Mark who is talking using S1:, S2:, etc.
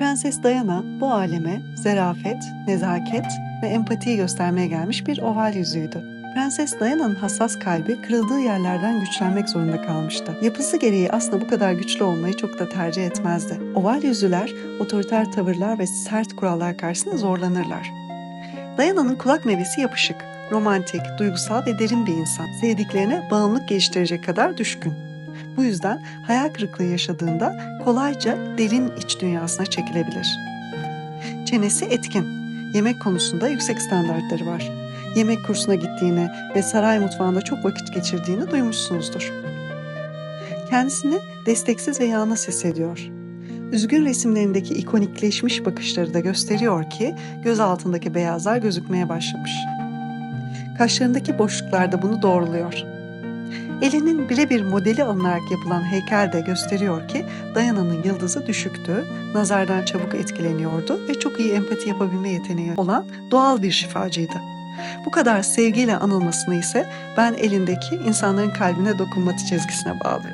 S1: Prenses Diana bu aleme zarafet, nezaket ve empatiyi göstermeye gelmiş bir oval yüzüğüydü. Prenses Diana'nın hassas kalbi kırıldığı yerlerden güçlenmek zorunda kalmıştı. Yapısı gereği aslında bu kadar güçlü olmayı çok da tercih etmezdi. Oval yüzüler otoriter tavırlar ve sert kurallar karşısında zorlanırlar. Diana'nın kulak meyvesi yapışık, romantik, duygusal ve derin bir insan. Sevdiklerine bağımlılık geliştirecek kadar düşkün. Bu yüzden hayal kırıklığı yaşadığında kolayca derin iç dünyasına çekilebilir. Çenesi etkin. Yemek konusunda yüksek standartları var. Yemek kursuna gittiğini ve saray mutfağında çok vakit geçirdiğini duymuşsunuzdur. Kendisini desteksiz ve yalnız hissediyor. Üzgün resimlerindeki ikonikleşmiş bakışları da gösteriyor ki göz altındaki beyazlar gözükmeye başlamış. Kaşlarındaki boşluklar da bunu doğruluyor. Elinin birebir modeli alınarak yapılan heykel de gösteriyor ki Dayana'nın yıldızı düşüktü, nazardan çabuk etkileniyordu ve çok iyi empati yapabilme yeteneği olan doğal bir şifacıydı. Bu kadar sevgiyle anılmasını ise ben elindeki insanların kalbine dokunması çizgisine bağlıyorum.